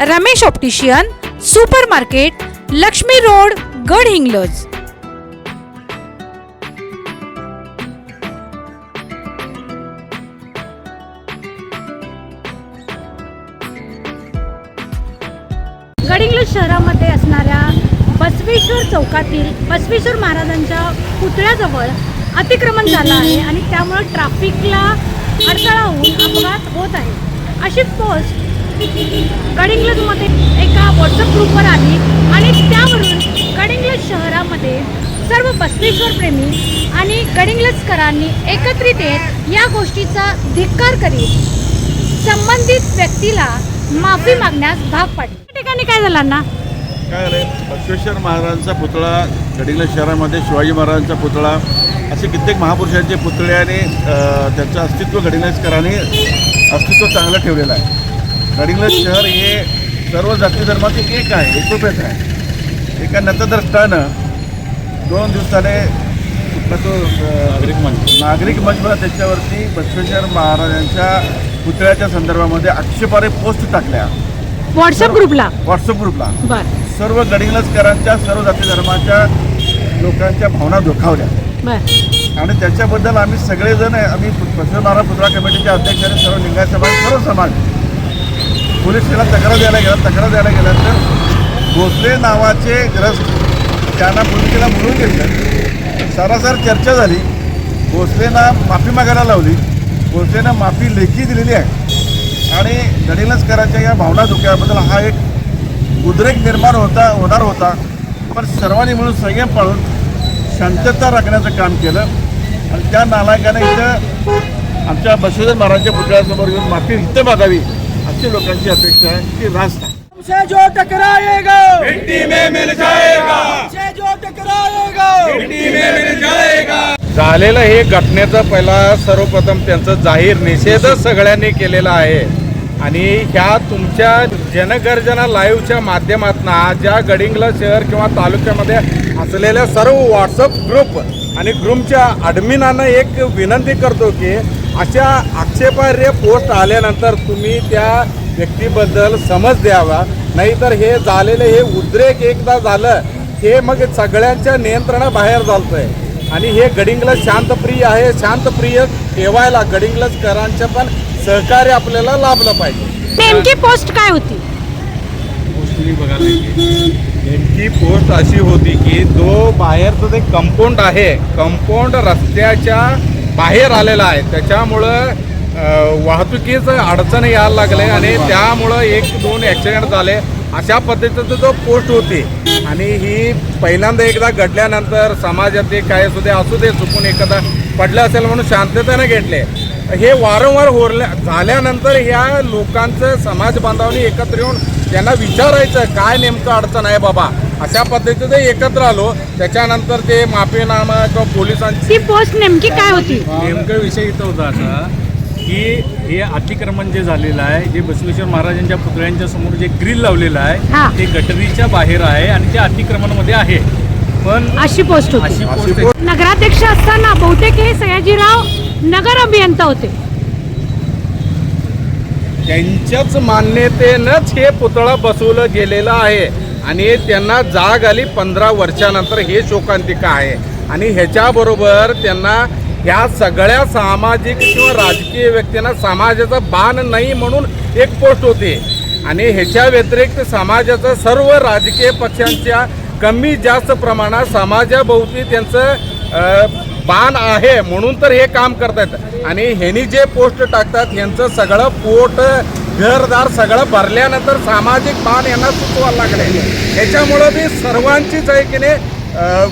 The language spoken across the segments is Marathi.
Ramesh optician super market Laxmi road Gadhinglaj Gadhinglaj शहरामध्ये असणाऱ्या बसवेश्वर चौकातील बसवेश्वर महाराजांच्या पुतळ्याजवळ अतिक्रमण झालं आहे आणि त्यामुळे ट्रॅफिकला अडथळा होऊन अपघात होत आहे. अशीच पोस्ट गडिंग्लजमध्ये एका व्हॉट्सअप ग्रुपवर आली आणि त्यावरून गडिंग्लज शहरामध्ये सर्व बसवेश्वर प्रेमी आणि गडिंग्लजकरांनी एकत्रित येत या गोष्टीचा धिक्कार करीत संबंधित व्यक्तीला माफी मागण्यास भाग पाडले. ठिकाणी काय झालं ना काय झालं बसवेश्वर महाराजांचा पुतळा गडिंग्लज शहरामध्ये शिवाजी महाराजांचा पुतळा असे कित्येक महापुरुषांचे पुतळे आणि त्यांचं अस्तित्व गडिंग्लजकरांनी अस्तित्व चांगलं ठेवलेलं आहे. गडिंग्लज शहर हे सर्व जाती धर्माचे एक आहे एकोपेच आहे. एका नतद्रष्टानं दोन दिवसाने कुठला तो नागरिक मंच. नागरिक मंचवर त्याच्यावरती बसवेश्वर महाराजांच्या पुतळ्याच्या संदर्भामध्ये आक्षेपार्ह पोस्ट टाकल्या. व्हॉट्सअप ग्रुपला? व्हॉट्सअप ग्रुपला. सर्व गडिंग्लजकरांच्या सर्व जाती धर्माच्या लोकांच्या भावना दुखावल्या. आणि त्याच्याबद्दल आम्ही सगळेजण आम्ही बसवेश्वर महाराज पुतळा कमिटीचे अध्यक्ष आणि सर्व लिंगायत समाज सर्व समाज पोलीस स्टेशनला तक्रार द्यायला गेला तक्रार द्यायला गेला तर भोसले नावाचे ग्रस्त त्यांना पोलिसाला बोलून घेतलं. सरासर चर्चा झाली. भोसलेना माफी मागायला लावली. भोसलेनं माफी लेखी दिलेली आहे. आणि गडिंग्लजकरांच्या या भावना धुक्याबद्दल हा एक उद्रेक निर्माण होता होणार होता. पण सर्वांनी मिळून संयम पाळून शांतता राखण्याचं काम केलं. आणि त्या नालायकाने इथं आमच्या बसवेश्वर महाराजांच्या पुतळ्यासमोर येऊन माफी इथं मागावी. अशी लोकांची अपेक्षा आहे की रास्त आहे. से जो टकराएगा मिट्टी में मिल जाएगा। से जो टकराएगा। मिट्टी में मिल जाएगा। झालेलं हे घटनेचा पहिला सर्वप्रथम त्यांचं जाहीर निषेधच सगळ्यांनी केलेला आहे. आणि ह्या तुमच्या जनगर्जना लाईव्हच्या माध्यमातून ज्या गडिंगला शहर किंवा तालुक्यामध्ये असलेल्या सर्व व्हॉट्सअप ग्रुप आणि ग्रुपच्या ॲडमिनांना एक विनंती करतो की अशा आक्षेपार्ह पोस्ट आल्यानंतर तुम्ही त्या व्यक्तीबद्दल समज द्यावा. नाहीतर हे झालेलं हे उद्रेक एकदा झालं हे मग सगळ्यांच्या नियंत्रणाबाहेर चालतंय आणि हे गडिंग्लज शांतप्रिय आहे. शांतप्रिय ठेवायला गडिंग्लजकरांचं पण सहकार्य आपल्याला लाभलं पाहिजे. नेमकी पोस्ट काय होती? नेमकी पोस्ट अशी होती की जो बाहेरचं जे कंपाऊंड आहे कंपाऊंड रस्त्याच्या बाहेर आलेला आहे. त्याच्यामुळं वाहतुकीचं अडचण यायला लागले आणि त्यामुळं एक दोन ॲक्सिडेंट झाले. अशा पद्धतीचं जो पोस्ट होती आणि ही पहिल्यांदा एकदा घडल्यानंतर समाजातले काय असू दे असू दे चुकून एखादा पडलं असेल म्हणून शांततेने घेतले. हे वारंवार होरल्या झाल्यानंतर ह्या लोकांचं समाज बांधवांनी एकत्र येऊन त्यांना विचारायचं काय नेमकं अडचण आहे बाबा? अशा पद्धतीचं ते एकत्र आलो. त्याच्यानंतर ते माफीनामा किंवा पोलिसांची पोस्ट नेमकी काय होती? नेमका विषय इथं होता असा की हे अतिक्रमण जे झालेलं आहे जे बसवेश्वर महाराजांच्या पुतळ्यांच्या समोर जे ग्रिल लावलेलं. आहे ते गटरीच्या बाहेर आहे आणि ते अतिक्रमणामध्ये आहे. पण अशी पोस्ट होती. नगराध्यक्ष असताना बहुतेक हे सयाजीराव नगर अभियंता होते. त्यांच्याच मान्यतेनंच हे पुतळा बसवलं गेलेलं आहे आणि त्यांना जाग आली पंधरा वर्षानंतर. हे शोकांतिका आहे. आणि ह्याच्याबरोबर त्यांना ह्या सगळ्या सामाजिक किंवा राजकीय व्यक्तींना समाजाचा बाण नाही म्हणून एक पोस्ट होती. आणि ह्याच्या व्यतिरिक्त समाजाचं सर्व राजकीय पक्षांच्या कमी जास्त प्रमाणात समाजाभोवती त्यांचं बाण आहे म्हणून तर हे काम करतायत. आणि ह्यांनी जे पोस्ट टाकतात ह्यांचं सगळं पोट घरदार सगळं भरल्यानंतर सामाजिक बाण यांना सुचवायला लागले. ह्याच्यामुळं मी सर्वांचीच आहे की नाही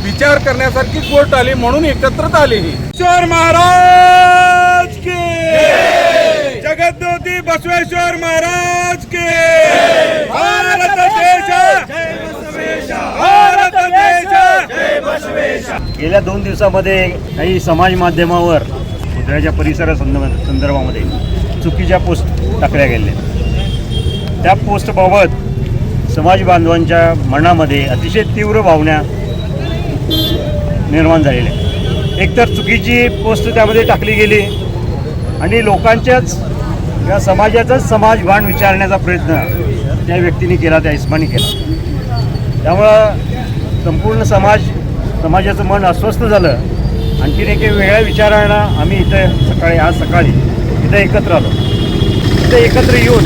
विचार करण्यासारखी गोष्ट आली म्हणून एकत्रित आली ही. बसवेश्वर महाराज की जगद्योती बसवेश्वर महाराज की गेल्या दोन दिवसामध्ये काही समाज माध्यमावर पुतळ्याच्या परिसरा संदर्भामध्ये चुकीच्या पोस्ट टाकल्या गेल्या त्या पोस्टबाबत समाज बांधवांच्या मनामध्ये अतिशय तीव्र भावना निर्माण झालेल्या एकतर चुकीची पोस्ट त्यामध्ये टाकली गेली आणि लोकांच्याच या समाजाचाच समाजभान विचारण्याचा प्रयत्न त्या व्यक्तीने केला त्या इस्माने केला. त्यामुळं संपूर्ण समाज समाजाचं मन अस्वस्थ झालं. आणखीन एक वेगळ्या विचारांना आम्ही इथं सकाळी आज सकाळी इथं एकत्र आलो. इथं एकत्र येऊन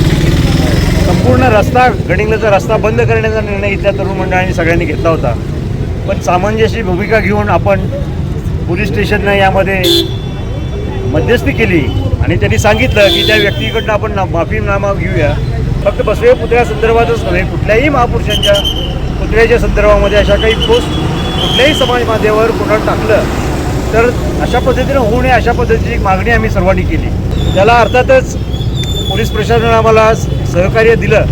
संपूर्ण रस्ता गडिंगलाचा रस्ता बंद करण्याचा निर्णय इथल्या तरुण मंडळाने सगळ्यांनी घेतला होता. पण सामंजस्य भूमिका घेऊन आपण पोलीस स्टेशननं यामध्ये मध्यस्थी केली आणि त्यांनी सांगितलं की त्या व्यक्तीकडनं आपण ना माफीनामा घेऊया. फक्त बसवे पुतळ्या संदर्भातच नव्हे कुठल्याही महापुरुषांच्या कुठल्याच्या संदर्भामध्ये अशा काही पोस्ट कुठल्याही समाज माध्यमावर कोणाला टाकलं तर अशा पद्धतीनं होऊ नये अशा पद्धतीची एक मागणी आम्ही सर्वांनी केली. त्याला अर्थातच पोलीस प्रशासनानं आम्हाला सहकार्य दिलं.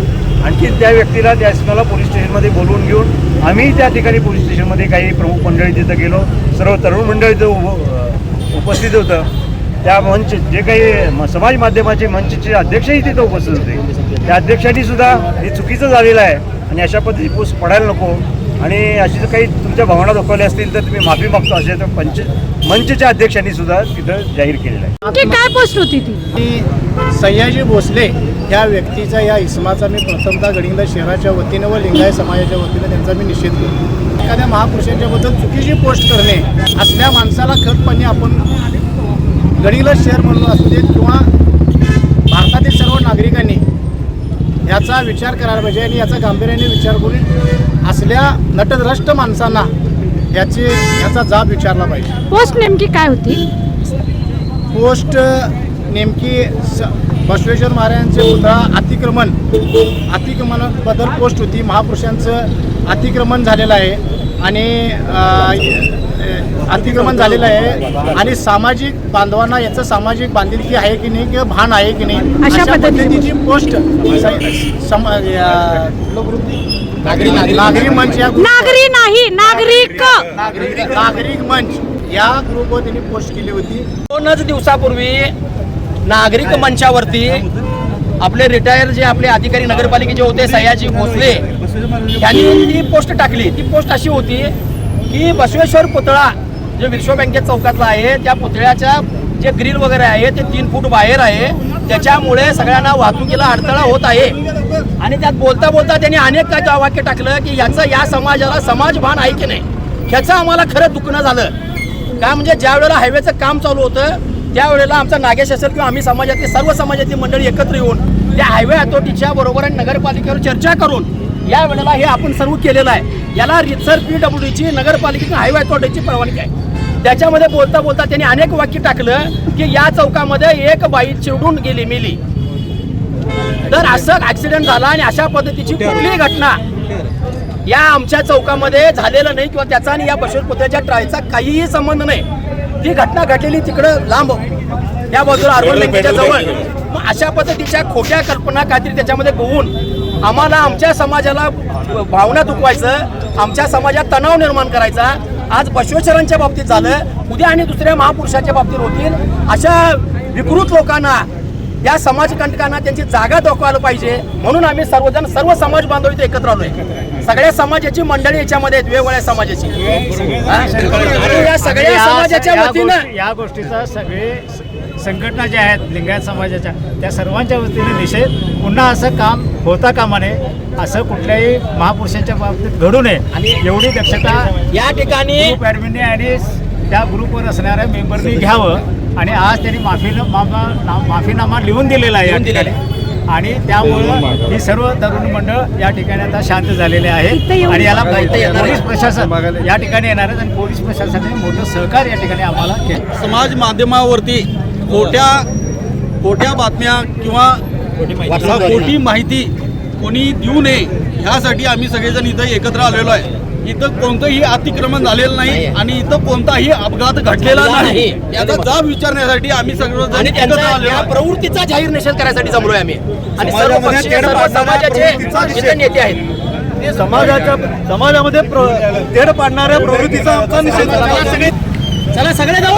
आणखी त्या व्यक्तीला त्या इसमाला पोलीस स्टेशनमध्ये बोलवून घेऊन आम्ही त्या ठिकाणी पोलीस स्टेशनमध्ये काही प्रमुख मंडळी तिथं गेलो. सर्व तरुण मंडळी तिथं उपस्थित होतं. त्या मंच जे काही म- समाज माध्यमाचे मंचचे अध्यक्षही तिथं उपस्थित होते. त्या अध्यक्षांनी सुद्धा हे चुकीचं झालेलं आहे. आणि अशा पद्धती पोस्ट पडायला नको. आणि अशी जर काही तुमच्या भावना दाखवल्या असतील तर तुम्ही माफी मागतो. असे तर पंच मंचच्या अध्यक्षांनी सुद्धा तिथं जाहीर केलेलं आहे. की काय पोस्ट होती ती? की सयाजी भोसले या व्यक्तीचा या इसमाचा मी प्रथमतः गडिंगला शहराच्या वतीनं व लिंगायत समाजाच्या वतीनं त्यांचा मी निषेध करतो. एखाद्या महापुरुषांच्या बद्दल चुकीची पोस्ट करणे असल्या माणसाला खतपणे आपण गडिंगला शहर म्हणलो असू देत किंवा भारतातील सर्व नागरिकांनी याचा विचार करायला पाहिजे आणि याचा गांभीर्याने विचार करून असल्या नटद्रष्ट माणसांना याचे याचा जाब विचारला पाहिजे. पोस्ट नेमकी काय होती? पोस्ट नेमकी बसवेश्वर महाराजांचे पुतळा अतिक्रमण अतिक्रमणाबद्दल पोस्ट होती. महापुरुषांचं अतिक्रमण झालेलं आहे. आणि अतिक्रमण झालेलं आहे. आणि सामाजिक बांधवांना याचं सामाजिक बांधिलकी आहे की नाही किंवा भान आहे की नाही अशा पद्धतीची पोस्ट? नागरी मंच या नागरी नाही नागरिक. नागरिक नागरिक मंच या ग्रुपवर त्यांनी पोस्ट केली होती. दोनच दिवसापूर्वी नागरिक मंचावरती आपले रिटायर जे आपले अधिकारी नगरपालिकेचे होते सयाजी भोसले यांनी ती पोस्ट टाकली. ती पोस्ट अशी होती की बसवेश्वर पुतळा जो विश्व बँकेत चौकातला आहे त्या पुतळ्याच्या जे ग्रिल वगैरे आहे ते तीन फूट बाहेर आहे. त्याच्यामुळे सगळ्यांना वाहतुकीला अडथळा होत आहे. आणि त्यात बोलता बोलता त्यांनी अनेक काय वाक्य टाकलं की याचं या समाजाला समाजभान आहे की नाही? ह्याचं आम्हाला खरं दुखणं झालं. काय म्हणजे ज्या वेळेला हायवेचं काम चालू होतं त्यावेळेला आमचा नागेश असेल किंवा आम्ही समाजातली सर्व समाजातली मंडळी एकत्र येऊन त्या हायवे अथॉरिटीच्या बरोबर आणि नगरपालिकेवर चर्चा करून या वेळेला हे आपण सर्व केलेलं आहे. याला रितसर पी डब्ल्यूची नगरपालिकेची हायवे अथॉरिटीची परवानगी आहे. त्याच्यामध्ये बोलता बोलता त्यांनी अनेक वाक्य टाकलं की या चौकामध्ये एक बाई चिवडून गेली मेली. तर असं ऍक्सिडेंट झाला आणि अशा पद्धतीची कुठलीही घटना या आमच्या चौकामध्ये झालेलं नाही किंवा त्याचा आणि या बशोर पुतळ्याच्या ट्रायचा काहीही संबंध नाही. ती घटना घडलेली तिकडं लांब. त्या बाजूला अर्बन बँकेच्या जवळ. मग अशा पद्धतीच्या खोट्या कल्पना काहीतरी त्याच्यामध्ये गोवून आम्हाला आमच्या समाजाला भावना दुखवायचं. आमच्या समाजात तणाव निर्माण करायचा. आज बसवेश्वरांच्या बाबतीत झालं उद्या आणि दुसऱ्या महापुरुषाच्या बाबतीत होतील. अशा विकृत लोकांना या समाजकंटकांना त्यांची जागा दाखवायला पाहिजे. म्हणून आम्ही सर्वजण सर्व समाज बांधव इथे एकत्र आलोय. सगळ्या समाजाची मंडळी याच्यामध्ये आहेत वेगवेगळ्या समाजाची. हा? या सगळ्या समाजाच्या वतीनं या गोष्टीचा सगळे संघटना ज्या आहेत लिंगायत समाजाच्या त्या सर्वांच्या वतीने निषेध. पुन्हा असं काम होता कामा नये असं कुठल्याही महापुरुषांच्या बाबतीत घडू नये. आणि एवढी दक्षता या ठिकाणी ग्रुप ॲडमिनने आणि त्या ग्रुपवर असणाऱ्या मेंबरनी घ्यावं. आणि आज त्यांनी माफी माफीनामा लिहून दिलेला आहे या ठिकाणी. आणि त्यामुळं ही सर्व तरुण मंडळ या ठिकाणी आता शांत झालेले आहे आणि याला. पोलीस प्रशासन या ठिकाणी येणार आहेत आणि पोलीस प्रशासनाने मोठं सहकार्य या ठिकाणी आम्हाला केलं. समाज माध्यमावरती खोट्या खोट्या बातम्या किंवा खोटी माहिती कोणी देऊ नये ह्यासाठी आम्ही सगळेजण इथं एकत्र आलेलो आहे. इथं कोणतंही अतिक्रमण झालेलं नाही आणि इथं कोणताही अपघात घडलेला नाही. याचा जाब विचारण्यासाठी आम्ही एकत्र आलेलो आहे. प्रवृत्तीचा जाहीर निषेध करायसाठी जमलोय आम्ही. आणि सर्व समाजाचे. नेते आहेत. समाजाच्या समाजामध्ये तेढ पाडणाऱ्या प्रवृत्तीचा आमचा निषेध चला सगळे जाऊ.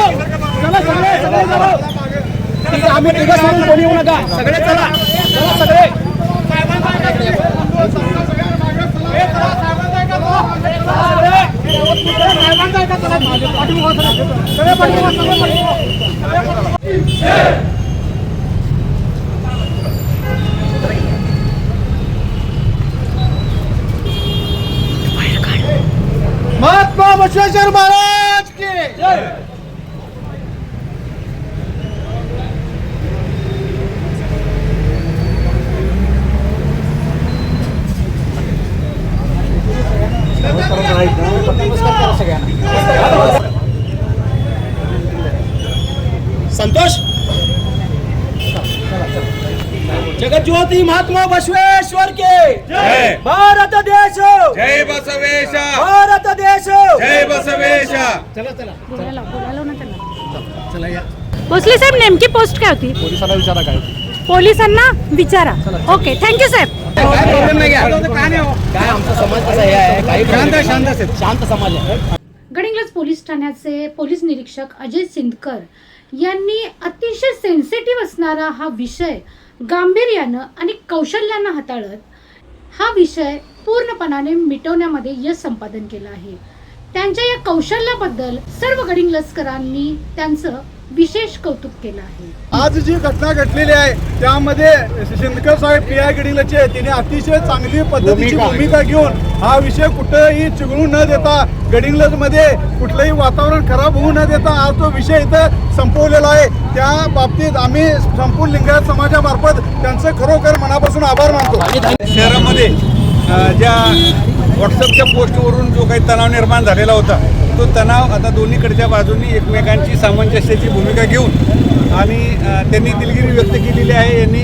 चला सगळे सगळे जाऊ. आम्ही तिघं सोडून कोणी येऊ नका. सगळे चला. चला सगळे. महात्मा बसवेश्वर महाराज की जगत ज्योती महात्मा बसवेश्वर के। जय। भारत देश। जय बसवेश। भारत देश। जय बसवेश। भोसले साहेब नेमकी पोस्ट काय होती? पोलिसांना विचारा काय पोलिसांना विचारा. ओके थँक्यू साहेब. काय प्रॉब्लेम नाही काय आमचा समाज कसा हे आहे. काही शांत शांत शांत समाज आहे. गडिंग्लज पोलीस ठाण्याचे पोलीस निरीक्षक अजय सिंदकर यांनी अतिशय सेन्सिटिव्ह असणारा हा विषय गांभीर्यानं आणि कौशल्यानं हाताळत हा विषय पूर्णपणाने मिटवण्यामध्ये यश संपादन केलं आहे. त्यांच्या या कौशल्याबद्दल सर्व गडिंग्लजकरांनी त्यांचं विशेष कौतुक केलं आहे. आज जी घटना घडलेली आहे त्यामध्ये शिंदकर साहेब पी आय गडिंगलचे तिने अतिशय चांगली पद्धतीची भूमिका. घेऊन हा विषय कुठंही चिघळू न देता गडिंग्लजमध्ये कुठलंही वातावरण खराब होऊ न देता आज तो विषय इथं संपवलेला आहे. त्या बाबतीत आम्ही संपूर्ण लिंगायत समाजामार्फत त्यांचं खरोखर मनापासून आभार मानतो. शहरामध्ये ज्या व्हॉट्सअपच्या पोस्टवरून जो काही तणाव निर्माण झालेला होता तो तणाव आता दोन्हीकडच्या बाजूनी एकमेकांची सामंजस्याची भूमिका घेऊन आणि त्यांनी दिलगिरी व्यक्त केलेली आहे. यांनी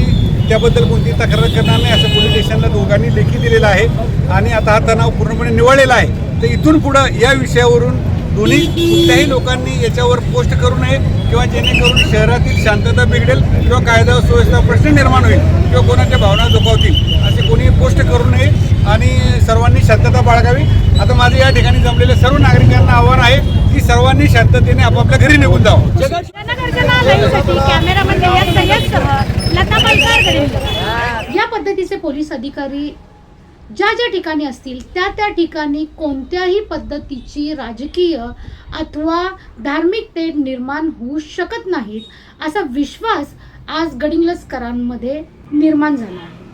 त्याबद्दल कोणती तक्रार करणार नाही असं पोलीस स्टेशनला दोघांनी लेखी दिलेलं आहे. आणि आता हा तणाव पूर्णपणे निवळलेला आहे. तर इथून पुढं या विषयावरून दोन्ही कुठल्याही लोकांनी याच्यावर पोस्ट करू नये किंवा जेणेकरून शहरातील शांतता बिघडेल किंवा कायदा सुव्यवस्था प्रश्न निर्माण होईल किंवा कोणाच्या भावना दुखावतील असे कोणी पोस्ट करू नये आणि सर्वांनी शांतता बाळगावी. आता माझं या ठिकाणी जमलेल्या सर्व नागरिकांना आव्हान आहे की सर्वांनी शांततेने आपापल्या घरी निघून जावं. या पद्धतीचे पोलीस अधिकारी ज्या ज्या ठिकाणी असतील त्या त्या ठिकाणी कोणत्याही पद्धतीची राजकीय अथवा धार्मिक ते निर्माण होऊ शकत नाहीत असा विश्वास आज गडिंग्लजकरांमध्ये निर्माण झाला आहे.